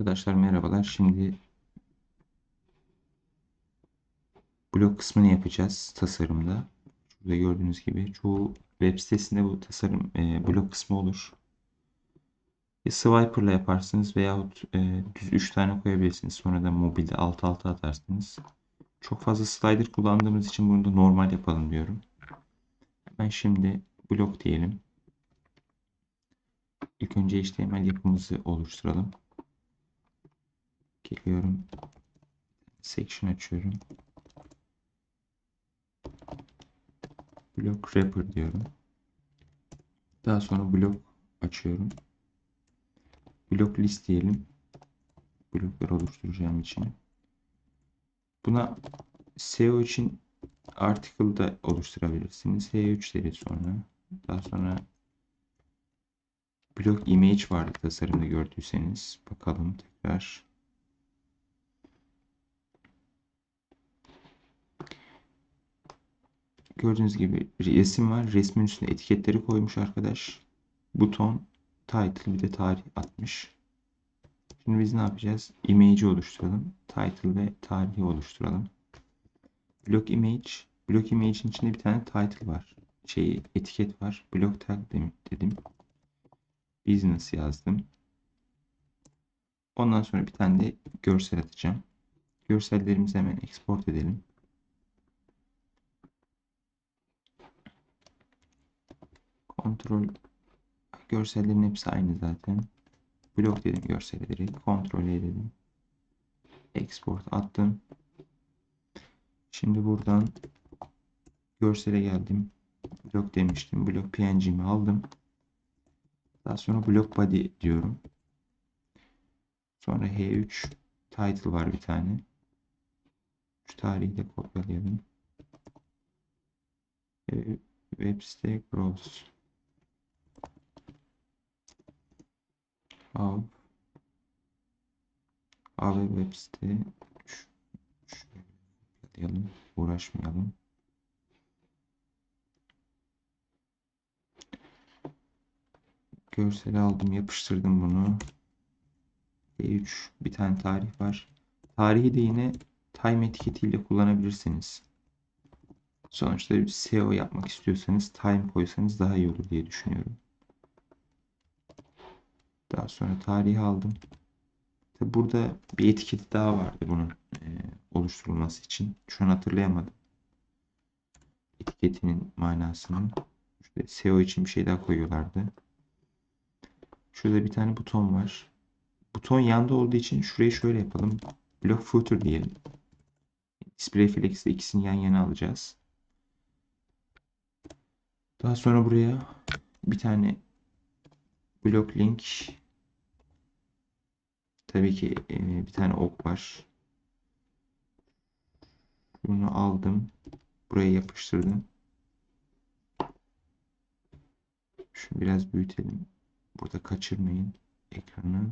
Arkadaşlar merhabalar. Şimdi blok kısmını yapacağız tasarımda. Şurada gördüğünüz gibi çoğu web sitesinde bu tasarım e, blok kısmı olur. Ya swiper'la yaparsınız veyahut e, düz 3 tane koyabilirsiniz. Sonra da mobilde alt alta atarsınız. Çok fazla slider kullandığımız için bunu da normal yapalım diyorum. Ben şimdi blok diyelim. İlk önce HTML yapımızı oluşturalım. Geliyorum. Section açıyorum. Block wrapper diyorum. Daha sonra blok açıyorum. Blok list diyelim. Blokları oluşturacağım için. Buna SEO için article da oluşturabilirsiniz. H3 deriz sonra. Daha sonra blok image vardı tasarımda gördüyseniz. Bakalım tekrar. Gördüğünüz gibi resim var. Resmin üstüne etiketleri koymuş arkadaş. Buton, title bir de tarih atmış. Şimdi biz ne yapacağız? Image'i oluşturalım. Title ve tarihi oluşturalım. Block image. Block image'in içinde bir tane title var. Şey etiket var. Block tag dedim. Business yazdım. Ondan sonra bir tane de görsel atacağım. Görsellerimizi hemen export edelim. Kontrol görsellerin hepsi aynı zaten. Blok dedim görselleri. Kontrol edelim. Export attım. Şimdi buradan görsele geldim. Blok demiştim. Blok png'mi aldım. Daha sonra blok body diyorum. Sonra h3 title var bir tane. Şu tarihi de kopyalayalım. Ee, web site gross. Av. Av web site. Kopyalayalım. Uğraşmayalım. Görseli aldım, yapıştırdım bunu. E3 bir tane tarih var. Tarihi de yine time etiketiyle kullanabilirsiniz. Sonuçta SEO yapmak istiyorsanız time koysanız daha iyi olur diye düşünüyorum. Daha sonra tarihi aldım. Tabi burada bir etiketi daha vardı bunun e, oluşturulması için. Şu an hatırlayamadım. Etiketinin manasını. İşte SEO için bir şey daha koyuyorlardı. Şurada bir tane buton var. Buton yanda olduğu için şurayı şöyle yapalım. Block footer diyelim. Display Flex'te ikisini yan yana alacağız. Daha sonra buraya bir tane block link tabii ki bir tane ok var. Bunu aldım. Buraya yapıştırdım. Şunu biraz büyütelim. Burada kaçırmayın ekranı.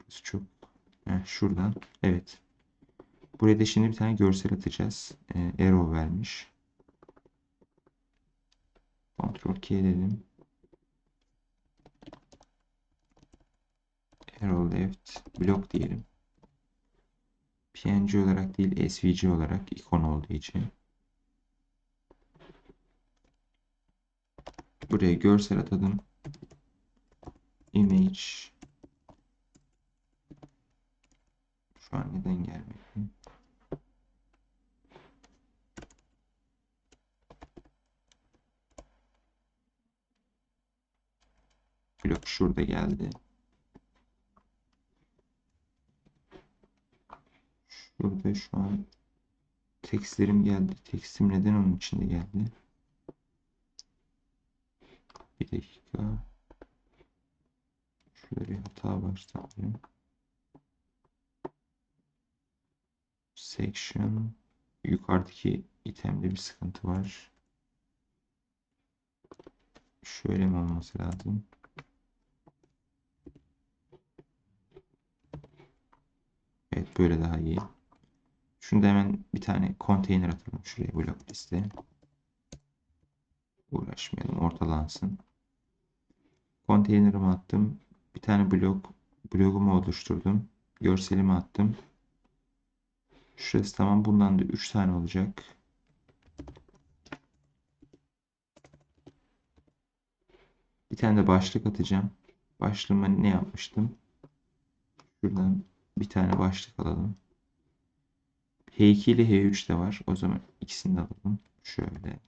Burası çok. Heh, şuradan. Evet. Buraya da şimdi bir tane görsel atacağız. E, arrow vermiş. Ctrl K dedim. Left. Block diyelim. PNG olarak değil SVG olarak ikon olduğu için. Buraya görsel atadım. Image. Şu an neden gelmedi? Blok şurada geldi. Şurada şu an tekstlerim geldi. Tekstim neden onun içinde geldi? Bir dakika. Şöyle bir hata sanırım. Section. Yukarıdaki itemde bir sıkıntı var. Şöyle mi olması lazım? Evet böyle daha iyi. Şunda hemen bir tane konteyner atalım şuraya blok liste. Uğraşmayalım ortalansın. Konteynerimi attım. Bir tane blok blogumu oluşturdum. Görselimi attım. Şurası tamam. Bundan da 3 tane olacak. Bir tane de başlık atacağım. Başlığıma ne yapmıştım? Şuradan bir tane başlık alalım. H2 ile H3 de var. O zaman ikisini de alalım. Şöyle.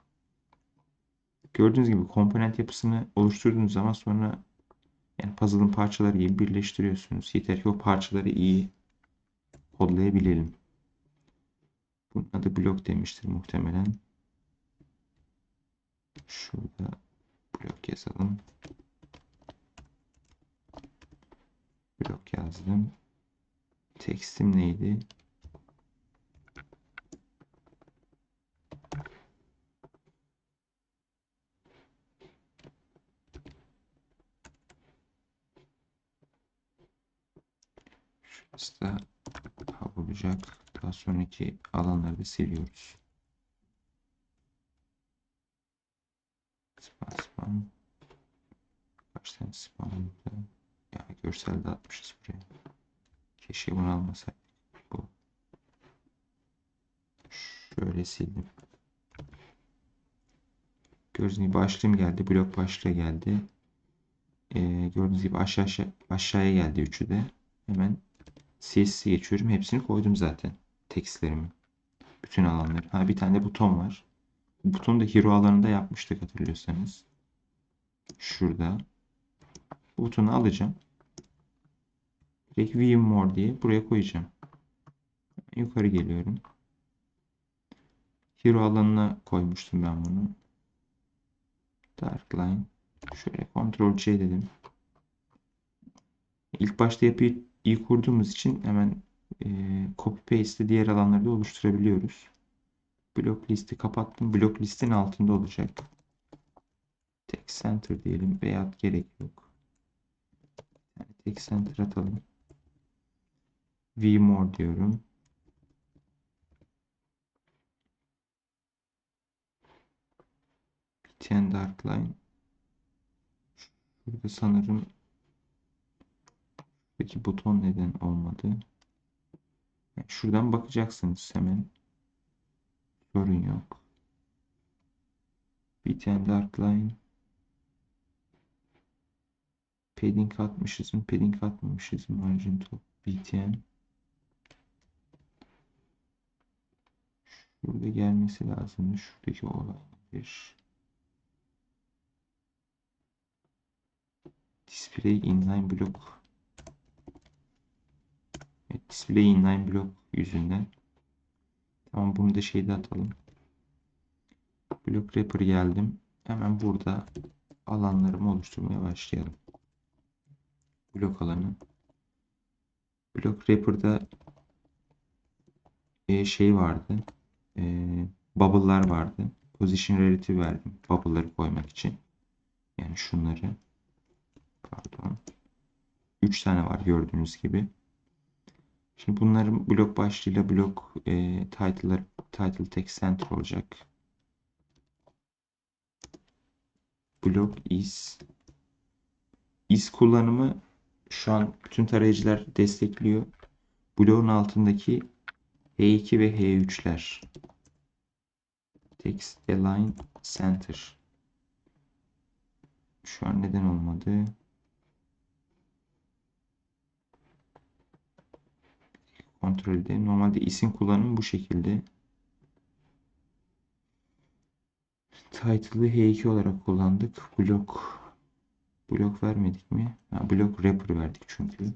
Gördüğünüz gibi komponent yapısını oluşturduğunuz zaman sonra yani puzzle'ın parçaları gibi birleştiriyorsunuz. Yeter ki o parçaları iyi kodlayabilelim. Bunun adı blok demiştir muhtemelen. Şurada blok yazalım. Blok yazdım. Tekstim neydi? Hub olacak. Daha sonraki alanları da siliyoruz. Spam spam. Kaç tane spam burada? Ya görsel de atmışız buraya. Keşke bunu almasaydık. Bu. Şöyle sildim. Gördüğünüz gibi başlığım geldi. Blok başlığı geldi. Ee, gördüğünüz gibi aşağı aşağıya geldi üçü de. Hemen CSS'e geçiyorum. Hepsini koydum zaten. Tekstlerimi. Bütün alanları. Ha bir tane de buton var. Bu butonu da hero alanında yapmıştık hatırlıyorsanız. Şurada. Bu butonu alacağım. Direkt view more diye buraya koyacağım. Yukarı geliyorum. Hero alanına koymuştum ben bunu. Dark line. Şöyle Ctrl C dedim. İlk başta yapıyı iyi kurduğumuz için hemen e, copy paste diğer alanları da oluşturabiliyoruz. Blok listi kapattım. Blok listin altında olacak. Text center diyelim veya gerek yok. Yani text center atalım. vmore diyorum. btn dark line. Burada sanırım Peki buton neden olmadı? Yani şuradan bakacaksınız hemen. Sorun yok. Btn dark line. Padding atmışız mı? Padding atmamışız mı? Margin top btn. Şurada gelmesi lazım. Şuradaki olay nedir? Display inline block. Display inline block yüzünden. Tamam bunu da şeyde atalım. Block wrapper geldim. Hemen burada alanlarımı oluşturmaya başlayalım. Blok alanı. Block wrapper'da e, şey vardı. E, bubble'lar vardı. Position relative verdim. Bubble'ları koymak için. Yani şunları. Pardon. 3 tane var gördüğünüz gibi. Şimdi bunların blok başlığıyla blok e, title'lar title text center olacak. Blok is is kullanımı şu an bütün tarayıcılar destekliyor. Bloğun altındaki H2 ve H3'ler. Text align center. Şu an neden olmadı? Kontrolde. Normalde isim kullanımı bu şekilde. Title'ı H2 olarak kullandık. Blok blok vermedik mi? Ha, blok wrapper verdik çünkü.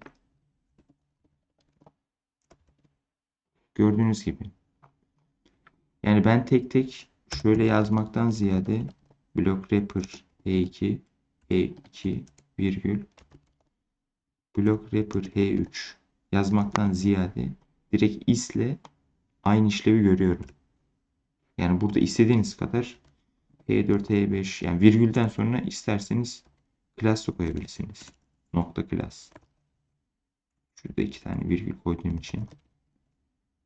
Gördüğünüz gibi. Yani ben tek tek şöyle yazmaktan ziyade blok wrapper H2 H2 virgül blok wrapper H3 yazmaktan ziyade direkt isle aynı işlevi görüyorum. Yani burada istediğiniz kadar H4, H5 yani virgülden sonra isterseniz klas koyabilirsiniz. Nokta klas. Şurada iki tane virgül koyduğum için.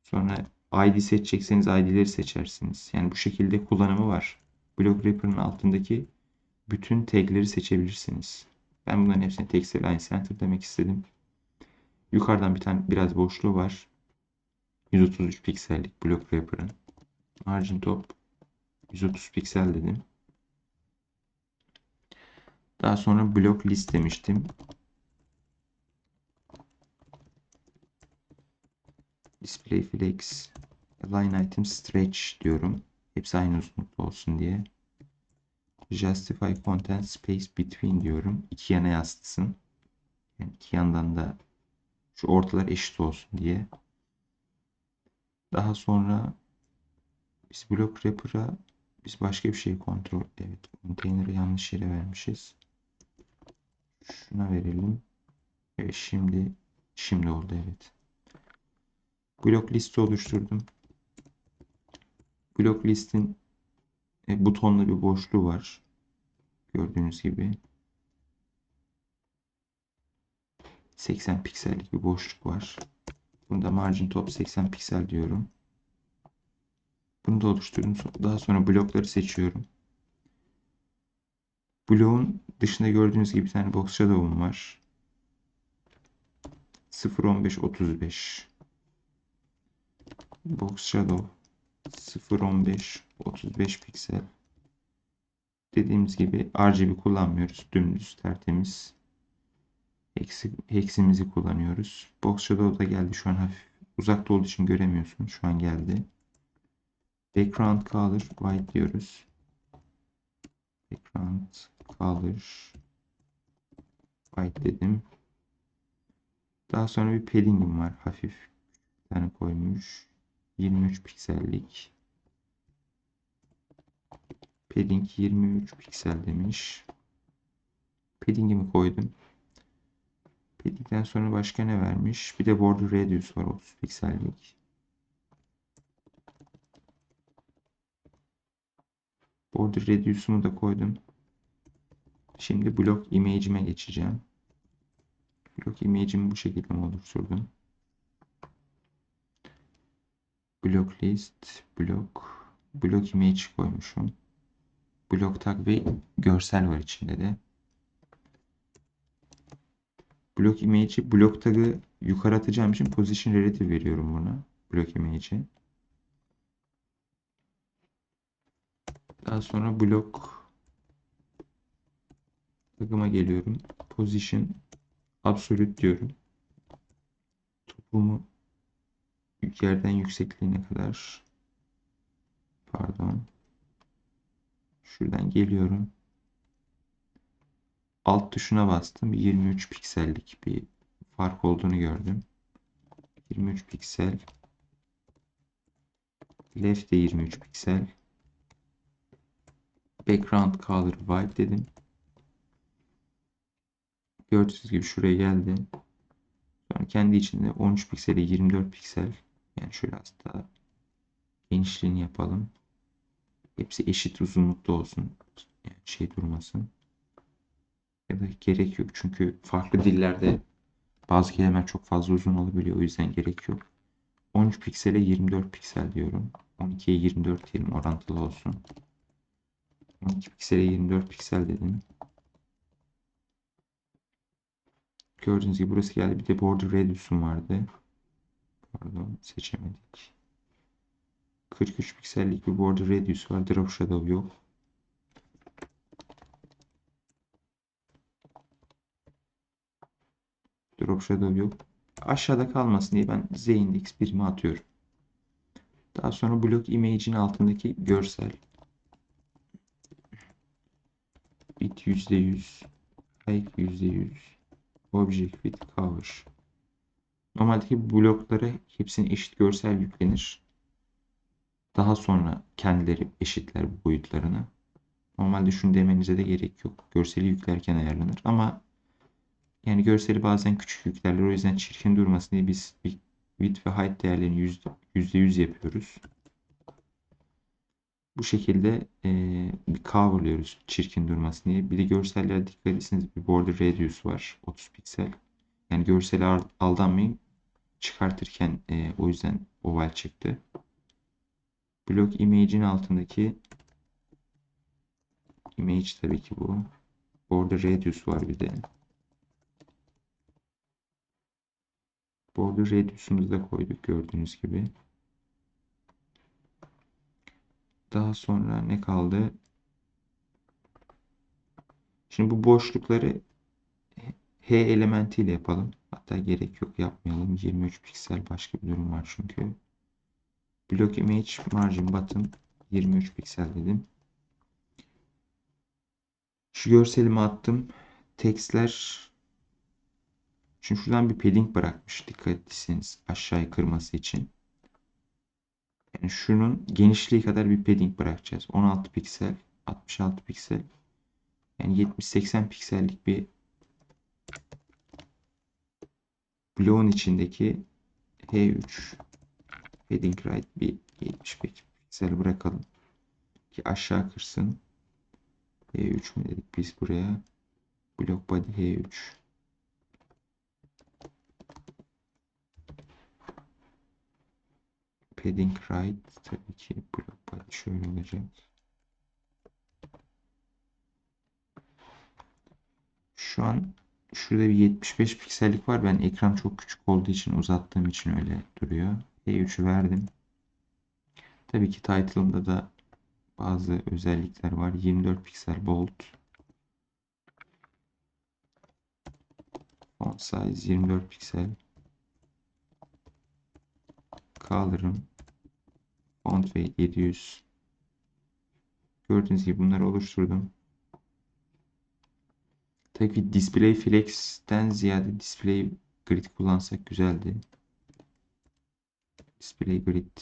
Sonra ID seçecekseniz ID'leri seçersiniz. Yani bu şekilde kullanımı var. Block Wrapper'ın altındaki bütün tagleri seçebilirsiniz. Ben bunların hepsine Text Align Center demek istedim. Yukarıdan bir tane biraz boşluğu var. 133 piksellik block wrapper'ın. Margin top 130 piksel dedim. Daha sonra block list demiştim. Display flex line item stretch diyorum. Hepsi aynı uzunlukta olsun diye. Justify content space between diyorum. İki yana yansıtsın. Yani iki yandan da şu ortalar eşit olsun diye. Daha sonra biz block wrapper'a biz başka bir şey kontrol evet konteyner'ı yanlış yere vermişiz. Şuna verelim. Evet şimdi şimdi oldu evet. Blok listi oluşturdum. Blok listin e, butonlu bir boşluğu var. Gördüğünüz gibi. 80 piksellik bir boşluk var. Bunda margin top 80 piksel diyorum. Bunu da oluşturdum. Daha sonra blokları seçiyorum. Bloğun dışında gördüğünüz gibi bir tane box shadow'um var. 0.15 35 Box Shadow 0.15 35 piksel dediğimiz gibi RGB kullanmıyoruz. Dümdüz tertemiz. Heksi, heximizi kullanıyoruz. Box Shadow da geldi. Şu an hafif uzakta olduğu için göremiyorsun. Şu an geldi. Background Color White diyoruz. Background Color White dedim. Daha sonra bir padding'im var. Hafif bir tane koymuş. 23 piksellik. Padding 23 piksel demiş. Padding'imi koydum. Padding'den sonra başka ne vermiş? Bir de border radius var 30 piksellik. Border radius'umu da koydum. Şimdi block image'ime geçeceğim. Block image'imi bu şekilde oluşturdum. Block list, block, block image koymuşum. Block tag ve görsel var içinde de. Block image'i block tag'ı yukarı atacağım için position relative veriyorum buna. Block image'i. Daha sonra block tag'ıma geliyorum. Position absolute diyorum. Topumu yerden yüksekliğine kadar pardon şuradan geliyorum alt tuşuna bastım. 23 piksellik bir fark olduğunu gördüm. 23 piksel. Left de 23 piksel. Background color white dedim. Gördüğünüz gibi şuraya geldi. Sonra kendi içinde 13 pikseli 24 piksel. Yani şöyle hatta genişliğini yapalım. Hepsi eşit uzunlukta olsun. Yani şey durmasın. Ya da gerek yok. Çünkü farklı dillerde bazı kelimeler çok fazla uzun olabiliyor. O yüzden gerek yok. 13 piksele 24 piksel diyorum. 12'ye 24 diyelim orantılı olsun. 12 piksele 24 piksel dedim. Gördüğünüz gibi burası geldi. Bir de border radius'um vardı. Pardon seçemedik. 43 piksellik bir border radius var. Drop shadow yok. Drop shadow yok. Aşağıda kalmasın diye ben z index birimi atıyorum. Daha sonra block image'in altındaki görsel. Bit %100. Height %100. Object with cover. Normaldeki bloklara hepsinin eşit görsel yüklenir. Daha sonra kendileri eşitler bu boyutlarını. Normalde şunu demenize de gerek yok. Görseli yüklerken ayarlanır ama yani görseli bazen küçük yüklerler. O yüzden çirkin durmasın diye biz width ve height değerlerini yüzde, yüzde yüz yapıyoruz. Bu şekilde e, bir coverlıyoruz çirkin durmasın diye. Bir de görsellere dikkat etseniz bir border radius var. 30 piksel. Yani görseli aldanmayın çıkartırken e, o yüzden oval çıktı. Block image'in altındaki image tabii ki bu. Border radius var bir de. Border radius'umuzu koyduk gördüğünüz gibi. Daha sonra ne kaldı? Şimdi bu boşlukları H elementiyle yapalım. Hatta gerek yok yapmayalım. 23 piksel başka bir durum var çünkü. Block image margin bottom 23 piksel dedim. Şu görselimi attım. Tekstler Şimdi şuradan bir padding bırakmış. Dikkat etseniz aşağıya kırması için. Yani şunun genişliği kadar bir padding bırakacağız. 16 piksel, 66 piksel. Yani 70-80 piksellik bir bloğun içindeki H3 heading right bir 75 piksel bırakalım. Ki aşağı kırsın. H3 mü dedik biz buraya? Block body H3. Padding right tabii ki şöyle olacak. Şu an şurada bir 75 piksellik var. Ben ekran çok küçük olduğu için uzattığım için öyle duruyor. E3'ü verdim. Tabii ki title'ımda da bazı özellikler var. 24 piksel bold. Font size 24 piksel. Color'ım font weight 700. Gördüğünüz gibi bunları oluşturdum. Tabii ki display flex'ten ziyade display grid kullansak güzeldi. Display grid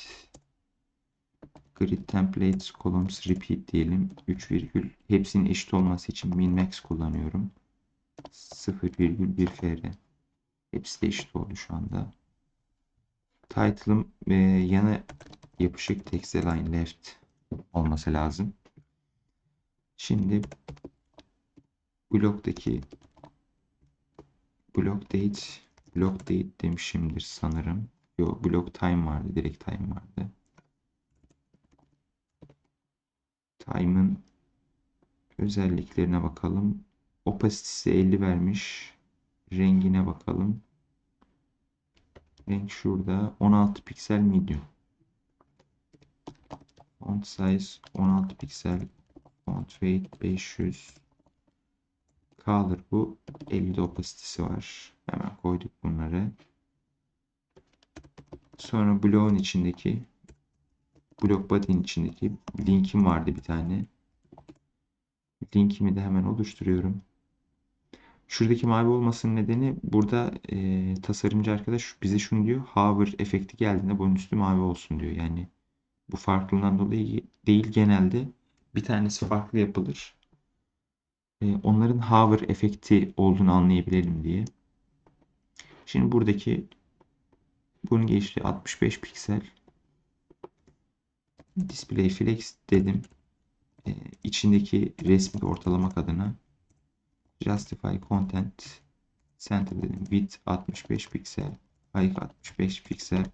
grid templates columns repeat diyelim. 3 virgül hepsinin eşit olması için min max kullanıyorum. 0,1 fr. Hepsi de eşit oldu şu anda. Title'ım e, yana yapışık text align left olması lazım. Şimdi bloktaki block date block date demişimdir sanırım. Yo block time vardı. Direkt time vardı. Time'ın özelliklerine bakalım. Opacity'si 50 vermiş. Rengine bakalım. Renk şurada. 16 piksel medium. Font size 16 piksel. Font weight 500. Color bu. 50 opacitesi var. Hemen koyduk bunları. Sonra bloğun içindeki block body'nin içindeki linkim vardı bir tane. Linkimi de hemen oluşturuyorum. Şuradaki mavi olmasının nedeni burada e, tasarımcı arkadaş bize şunu diyor. Hover efekti geldiğinde bunun üstü mavi olsun diyor. Yani bu farklılığından dolayı değil genelde bir tanesi farklı yapılır. E, onların hover efekti olduğunu anlayabilelim diye. Şimdi buradaki bunun geçtiği 65 piksel display flex dedim. E, içindeki resmi ortalamak adına justify content center dedim. Width 65 piksel, height 65 piksel,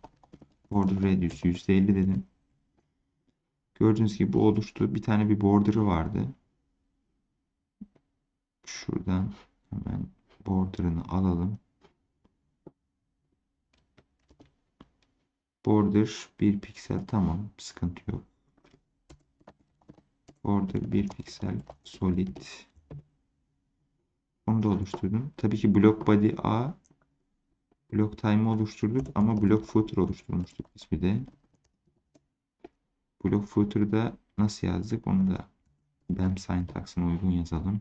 border radius %50 dedim. Gördüğünüz gibi bu oluştu. Bir tane bir border'ı vardı. Şuradan hemen border'ını alalım. Border 1 piksel tamam sıkıntı yok. Border 1 piksel solid. Onu da oluşturdum. Tabii ki block body A block time oluşturduk ama block footer oluşturmuştuk biz bir de. Block footer'da nasıl yazdık onu da BEM syntax'ına uygun yazalım.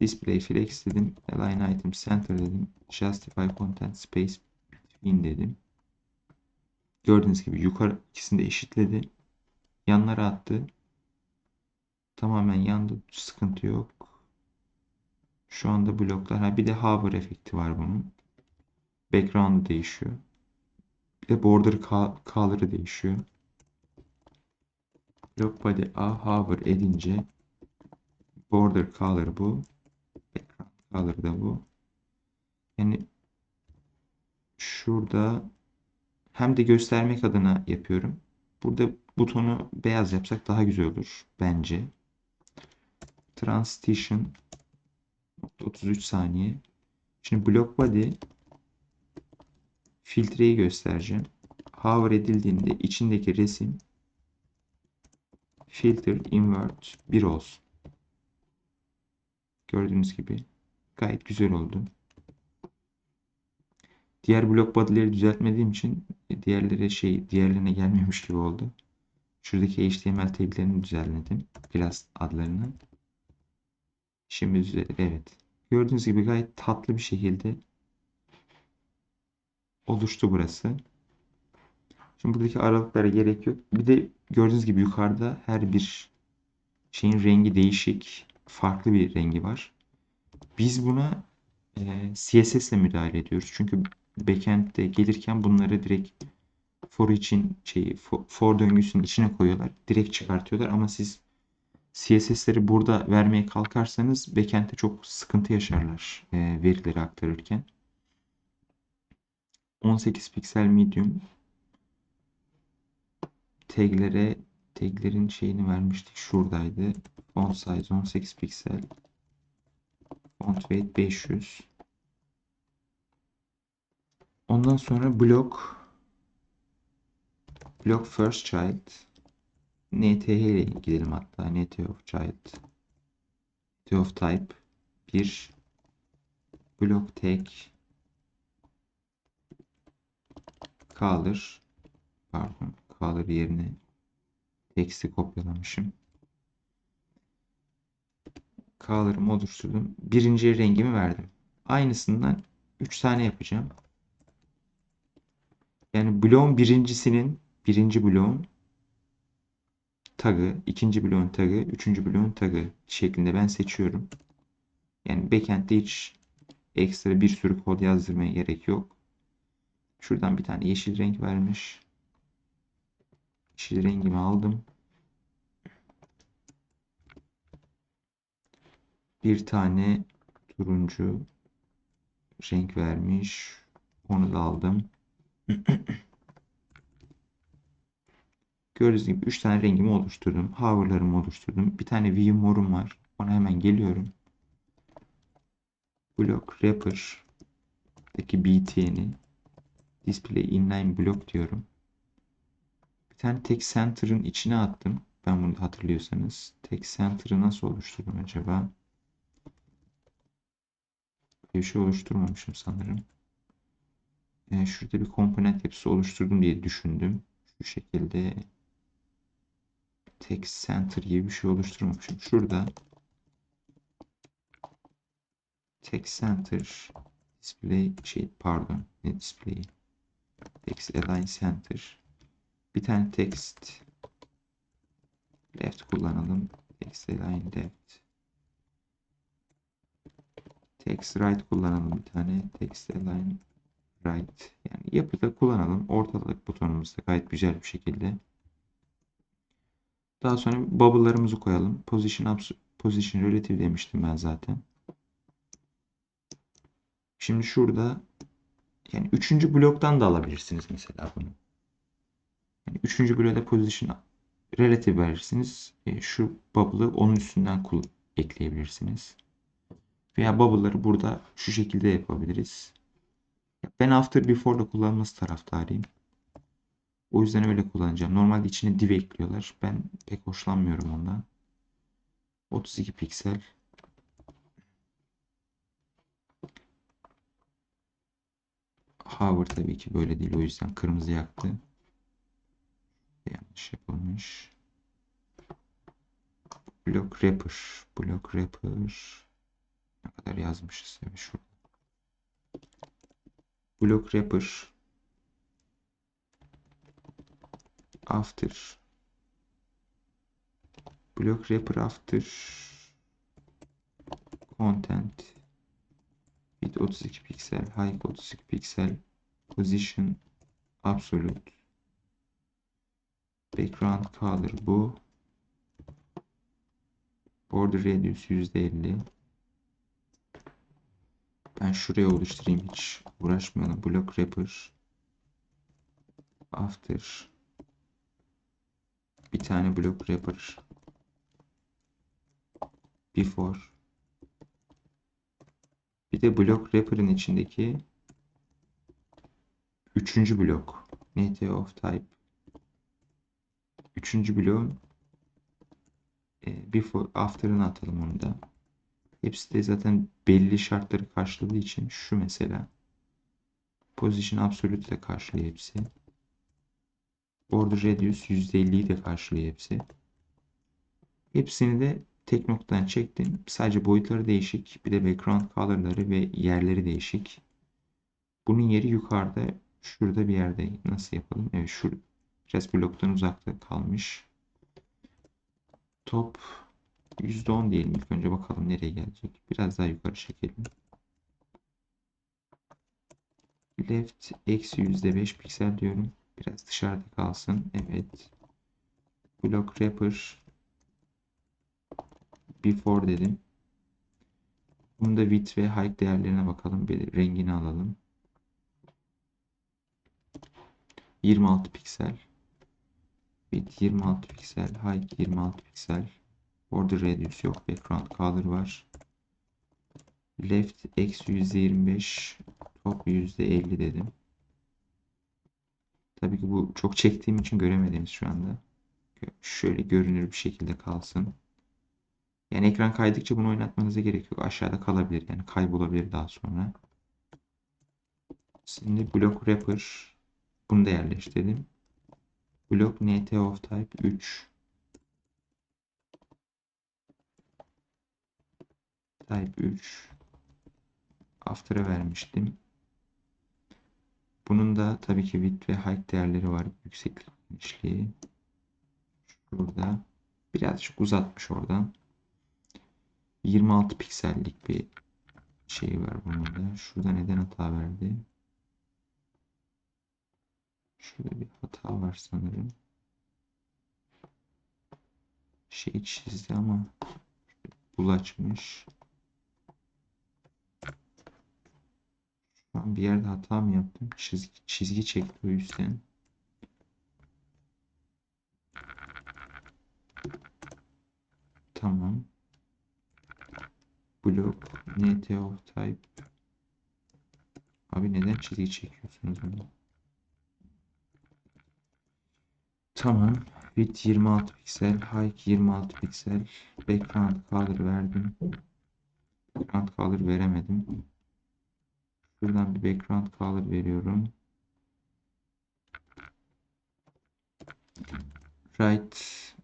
Display flex dedim. Align item center dedim. Justify content space between dedim. Gördüğünüz gibi yukarı ikisini de eşitledi. Yanlara attı. Tamamen yandı. Sıkıntı yok. Şu anda bloklar. Ha, bir de hover efekti var bunun. Background değişiyor. Bir de border color'ı değişiyor. Block body A hover edince border color bu. Background color da bu. Yani şurada hem de göstermek adına yapıyorum. Burada butonu beyaz yapsak daha güzel olur bence. Transition 33 saniye. Şimdi block body filtreyi göstereceğim. Hover edildiğinde içindeki resim filter invert 1 olsun. Gördüğünüz gibi gayet güzel oldu. Diğer blok body'leri düzeltmediğim için diğerleri şey diğerlerine gelmemiş gibi oldu. Şuradaki HTML taglerini düzenledim. Class adlarını. Şimdi düzelir. Evet. Gördüğünüz gibi gayet tatlı bir şekilde oluştu burası. Şimdi buradaki aralıklara gerek yok. Bir de gördüğünüz gibi yukarıda her bir şeyin rengi değişik. Farklı bir rengi var. Biz buna e, CSS ile müdahale ediyoruz. Çünkü backend'de gelirken bunları direkt for için şey for, for döngüsünün içine koyuyorlar. Direkt çıkartıyorlar ama siz CSS'leri burada vermeye kalkarsanız backend'de çok sıkıntı yaşarlar e, verileri aktarırken. 18 piksel medium taglere taglerin şeyini vermiştik. Şuradaydı. Font size 18 piksel. Font weight 500. Ondan sonra block block first child NTH ile gidelim hatta. NT of child NT of type bir block tag color pardon color yerine text'i kopyalamışım. Color'ımı oluşturdum. Birinci rengimi verdim. Aynısından 3 tane yapacağım. Yani bloğun birincisinin birinci bloğun tagı, ikinci bloğun tagı, üçüncü bloğun tagı şeklinde ben seçiyorum. Yani backend'de hiç ekstra bir sürü kod yazdırmaya gerek yok. Şuradan bir tane yeşil renk vermiş. Yeşil rengimi aldım. Bir tane turuncu renk vermiş. Onu da aldım. Gördüğünüz gibi 3 tane rengimi oluşturdum. Hover'larımı oluşturdum. Bir tane view more'um var. Ona hemen geliyorum. Block wrapper daki btn'i display inline block diyorum. Text center'ın içine attım. Ben bunu hatırlıyorsanız. Text center'ı nasıl oluşturdum acaba? Bir şey oluşturmamışım sanırım. Ee, şurada bir komponent yapısı oluşturdum diye düşündüm. Şu şekilde text center gibi bir şey oluşturmamışım. Şurada text center display şey pardon ne display text align center bir tane text. Left kullanalım. Text align left text. Right kullanalım bir tane. Text align right. Yani yapıda kullanalım. Ortalık butonumuzda gayet güzel bir şekilde. Daha sonra bubble'larımızı koyalım. Position position relative demiştim ben zaten. Şimdi şurada yani üçüncü bloktan da alabilirsiniz mesela bunu. Yani üçüncü bloğa position relative verirsiniz. E, şu bubble'ı onun üstünden ekleyebilirsiniz. Veya bubble'ları burada şu şekilde yapabiliriz. Ben after before da kullanması taraftarıyım. O yüzden öyle kullanacağım. Normalde içine div ekliyorlar. Ben pek hoşlanmıyorum ondan. 32 piksel. Hover tabii ki böyle değil. O yüzden kırmızı yaktı. Yanlış yapılmış. Block wrapper. Block wrapper. Ne kadar yazmışız tabii şurada. Block wrapper after block wrapper after content width 32 piksel height 32 piksel position absolute background color bu. Border radius %50 ben şuraya oluşturayım hiç uğraşmayalım. Block wrapper. After. Bir tane blok wrapper. Before. Bir de blok wrapper'ın içindeki Üçüncü blok. NT of type. Üçüncü bloğun e, before, after'ını atalım onu da. Hepsi de zaten belli şartları karşıladığı için şu mesela. Position absolute de karşılıyor hepsi. Border radius %50'yi de karşılıyor hepsi. Hepsini de tek noktadan çektim. Sadece boyutları değişik. Bir de background color'ları ve yerleri değişik. Bunun yeri yukarıda. Şurada bir yerde. Nasıl yapalım? Evet şu biraz bloktan uzakta kalmış. Top %10 diyelim ilk önce bakalım nereye gelecek. Biraz daha yukarı çekelim. Left eksi %5 piksel diyorum. Biraz dışarıda kalsın. Evet. Block wrapper before dedim. Bunda width ve height değerlerine bakalım. Bir rengini alalım. 26 piksel. Width 26 piksel. Height 26 piksel. Border radius yok. Background color var. Left eksi %25. Top %50 dedim. Tabii ki bu çok çektiğim için göremediğimiz şu anda. Şöyle görünür bir şekilde kalsın. Yani ekran kaydıkça bunu oynatmanıza gerek yok. Aşağıda kalabilir. Yani kaybolabilir daha sonra. Şimdi block wrapper bunu da yerleştirdim. Block nt of type 3 type 3 after'a vermiştim. Bunun da tabii ki width ve height değerleri var. Yükseklik genişliği. Şurada. Birazcık uzatmış oradan. 26 piksellik bir şey var bunun da. Şurada neden hata verdi? Şurada bir hata var sanırım. Şey çizdi ama bulaşmış. Şu an bir yerde hata mı yaptım? Çizgi, çizgi çekti o yüzden. Tamam. Block nt of type. Abi neden çizgi çekiyorsunuz onu? Tamam. Width 26 piksel, height 26 piksel, background color verdim. Background color veremedim. Şuradan bir background color veriyorum. Right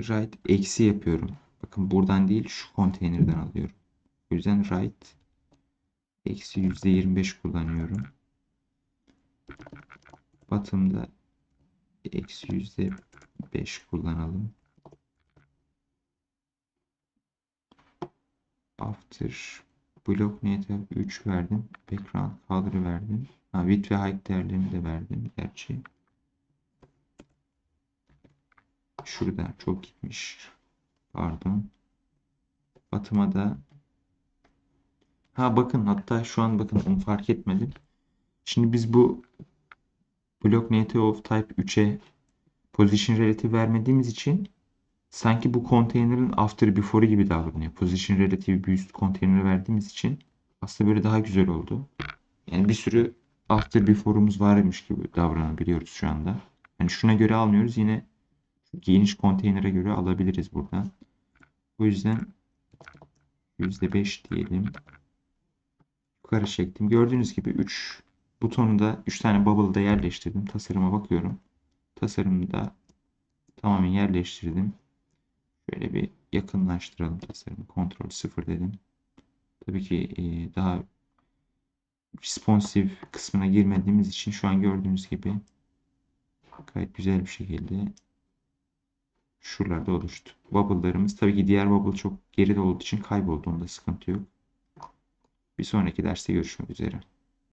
right eksi yapıyorum. Bakın buradan değil şu konteynerden alıyorum. O yüzden right eksi %25 kullanıyorum. Bottom'da eksi yüzde beş kullanalım. After block nete 3 verdim. Background color'ı verdim. Ha, width ve height değerlerini de verdim. Gerçi şurada çok gitmiş. Pardon. Batıma da Ha bakın hatta şu an bakın onu fark etmedim. Şimdi biz bu block native of type 3'e position relative vermediğimiz için sanki bu konteynerin after before'ı gibi davranıyor. Position relative bir üst konteyneri verdiğimiz için aslında böyle daha güzel oldu. Yani bir sürü after before'umuz varmış gibi davranabiliyoruz şu anda. Yani şuna göre almıyoruz. Yine geniş konteynere göre alabiliriz buradan. O yüzden %5 diyelim. Yukarı çektim. Gördüğünüz gibi 3 butonu da 3 tane bubble'da yerleştirdim. Tasarıma bakıyorum. Tasarımda tamamen yerleştirdim. Şöyle bir yakınlaştıralım tasarımı. Kontrol 0 dedim. Tabii ki e, daha responsive kısmına girmediğimiz için şu an gördüğünüz gibi gayet güzel bir şekilde şuralarda oluştu. Bubble'larımız tabii ki diğer bubble çok geride olduğu için kayboldu. Onda sıkıntı yok. Bir sonraki derste görüşmek üzere.